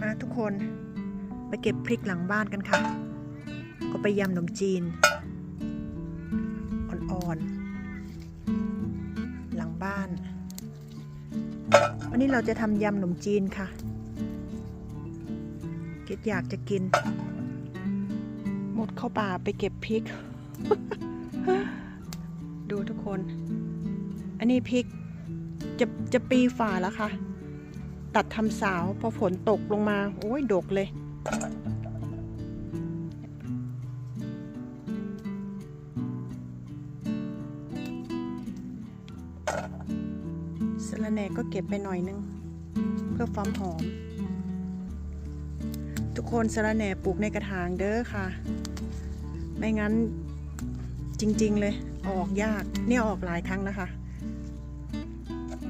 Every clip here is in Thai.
มาทุกคน ไปเก็บพริกหลังบ้านกันค่ะ ก็ไปยำขนมจีน อ่อนๆ หลังบ้าน วันนี้เราจะทำยำขนมจีนค่ะคิดอยากจะกิน หมดเข้าป่าไปเก็บพริก ดูทุกคน อันนี้พริกจะจะปีฝ่าแล้วค่ะ ตัดทำสาวพอฝนตกลงมา โอ้ยดกเลยสะระแหน่ก็เก็บไปหน่อยนึง เพื่อความหอม ทุกคนสะระแหน่ปลูกในกระถางเด้อค่ะ ไม่งั้นจริง ๆ เลย ออกยาก เนี่ยออกหลายครั้งแล้วค่ะ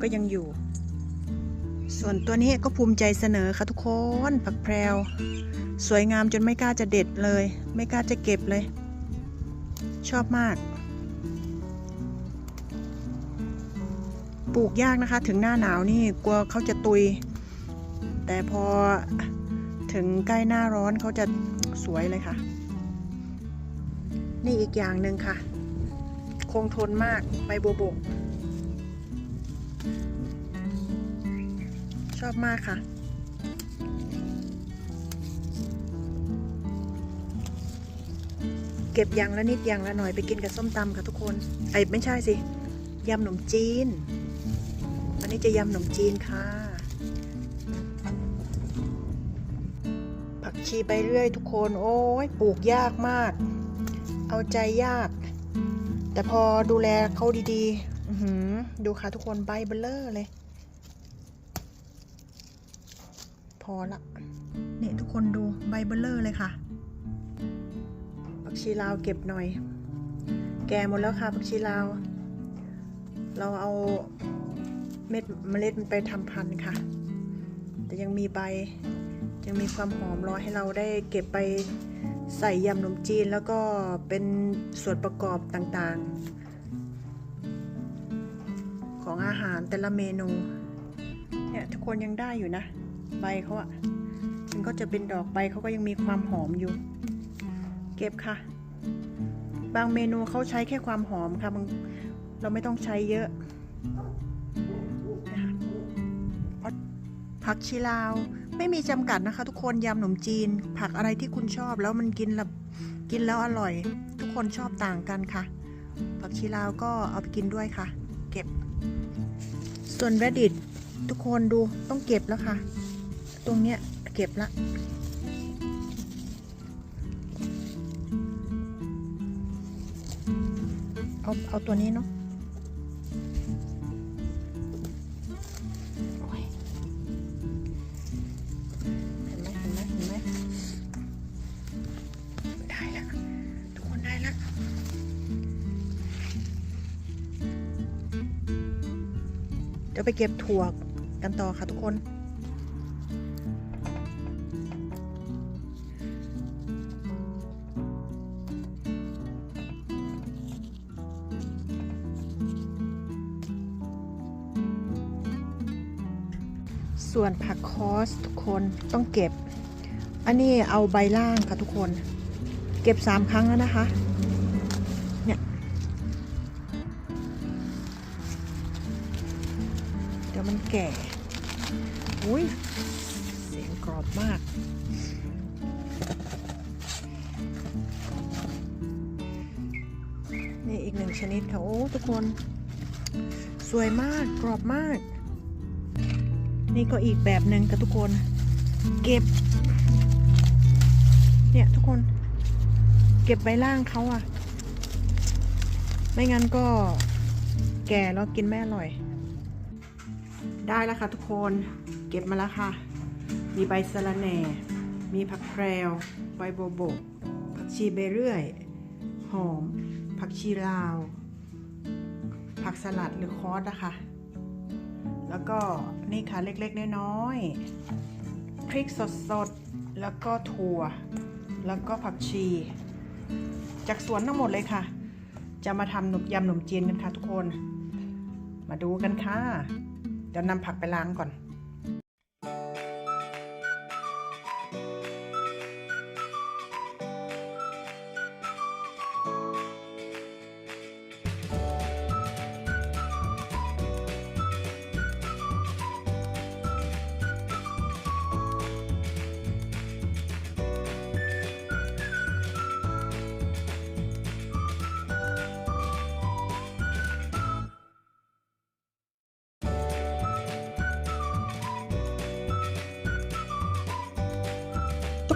ก็ยังอยู่ ส่วนตัวนี้ก็ภูมิใจเสนอค่ะทุกคนผักแพรว สวยงามจนไม่กล้าจะเด็ดเลย ไม่กล้าจะเก็บเลย ชอบมาก ปลูกยากนะคะ ถึงหน้าหนาวนี่กลัวเขาจะตุย แต่พอถึงใกล้หน้าร้อนเขาจะสวยเลยค่ะ นี่อีกอย่างหนึ่งค่ะ คงทนมากใบบัวบก ชอบมากค่ะ เก็บอย่างละนิดอย่างละหน่อยไปกินกับส้มตำค่ะทุกคนไอ้ไม่ใช่สิยำขนมจีน วันนี้จะยำขนมจีนค่ะ ผักชีไปเรื่อยทุกคน โอ้ยปลูกยากมาก เอาใจยาก แต่พอดูแลเขาดีๆ ดูค่ะทุกคนใบเบลเลอร์เลย พอละเนี่ยทุกคนดูใบเบลเลอร์เลยค่ะผักชีลาวเก็บหน่อย แก่หมดแล้วค่ะผักชีลาว เราเอาเม็ดเมล็ดมันไปทำพันธุ์ค่ะ แต่ยังมีใบยังมีความหอมรอให้เราได้เก็บไปใส่ยำขนมจีนแล้วก็เป็นส่วนประกอบต่างๆ ของอาหารแต่ละเมนูเนี่ยทุกคนยังได้อยู่นะ ใบเขาอะมันก็จะเป็นดอกใบเขาก็ยังมีความหอมอยู่ เก็บค่ะ บางเมนูเขาใช้แค่ความหอมค่ะบางเราไม่ต้องใช้เยอะ ผักชีลาวไม่มีจำกัดนะคะ ทุกคนยำขนมจีน ผักอะไรที่คุณชอบแล้วมันกินแล้วกินแล้วอร่อย ทุกคนชอบต่างกันค่ะ ผักชีลาวก็เอาไปกินด้วยค่ะ เก็บ ส่วนแรดดิตทุกคนดูต้องเก็บแล้วค่ะ ตรงเนี้ยเก็บละเอาเอาตัวนี้เนาะเห็นไหมเห็นไหมเห็นไหมได้ล้วทุกคนได้ล้วเดี๋ยวไปเก็บถั่วกันต่อค่ะทุกคน ส่วนผักคอสทุกคนต้องเก็บ อันนี้เอาใบล่างค่ะทุกคน เก็บสามครั้งแล้วนะคะ เนี่ย เดี๋ยวมันแก่ อุ้ยเสียงกรอบมากนี่อีกหนึ่งชนิดค่ะโอ้ทุกคน สวยมากกรอบมาก นี่ก็อีกแบบหนึ่งกับทุกคน เก็บ เนี่ยทุกคน เก็บใบล่างเขาอะไม่งั้นก็แก่แล้วกินไม่อร่อย ได้แล้วค่ะทุกคน เก็บมาแล้วค่ะ มีใบสะระแหน่ มีผักแพรว ใบโบวบกผักชีใบเรื่อย หอม ผักชีลาว ผักสลัดหรือคอสนะคะ แล้วก็นี่ค่ะเล็กๆน้อยๆพริกสดๆ แล้วก็ถั่ว แล้วก็ผักชี จากสวนทั้งหมดเลยค่ะ จะมาทำหนมยำหนมจีนกันค่ะทุกคน มาดูกันค่ะ เดี๋ยวนำผักไปล้างก่อน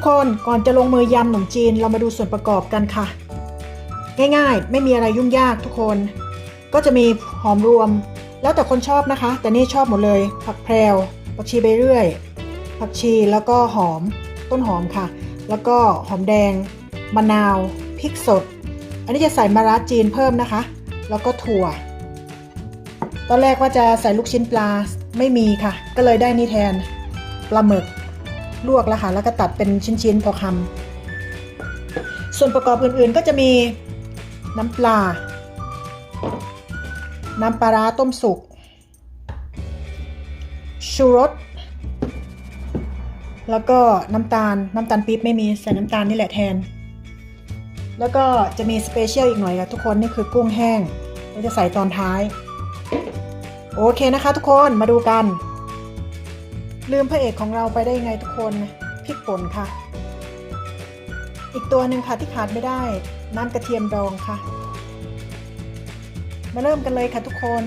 คนก่อนจะลงมือยำขนมจีนเรามาดูส่วนประกอบกันค่ะ ง่ายๆ ไม่มีอะไรยุ่งยากทุกคน ก็จะมีหอมรวม แล้วแต่คนชอบนะคะ แต่นี่ชอบหมดเลย ผักแพรวผักชีใบเรื่อยผักชีแล้วก็หอมต้นหอมค่ะ แล้วก็หอมแดง มะนาวพริกสด อันนี้จะใส่มะระจีนเพิ่มนะคะ แล้วก็ถั่ว ตอนแรกว่าจะใส่ลูกชิ้นปลาไม่มีค่ะ ก็เลยได้นี่แทนปลาหมึก ลวกแล้วค่ะแล้วก็ตัดเป็นชิ้นๆพอคำส่วนประกอบอื่นๆก็จะมีน้ำปลา น้ำปลาร้าต้มสุก ชูรส แล้วก็น้ำตาล น้ำตาลปี๊บไม่มีใส่น้ำตาลนี่แหละแทน แล้วก็จะมีสเปเชียลอีกหน่อยค่ะทุกคนนี่คือกุ้งแห้งเราจะใส่ตอนท้าย โอเคนะคะทุกคนมาดูกัน ลืมพระเอกของเราไปได้ยังไงทุกคนพริกป่นค่ะ อีกตัวหนึ่งค่ะที่ขาดไม่ได้ น้ำกระเทียมดองค่ะ มาเริ่มกันเลยค่ะทุกคน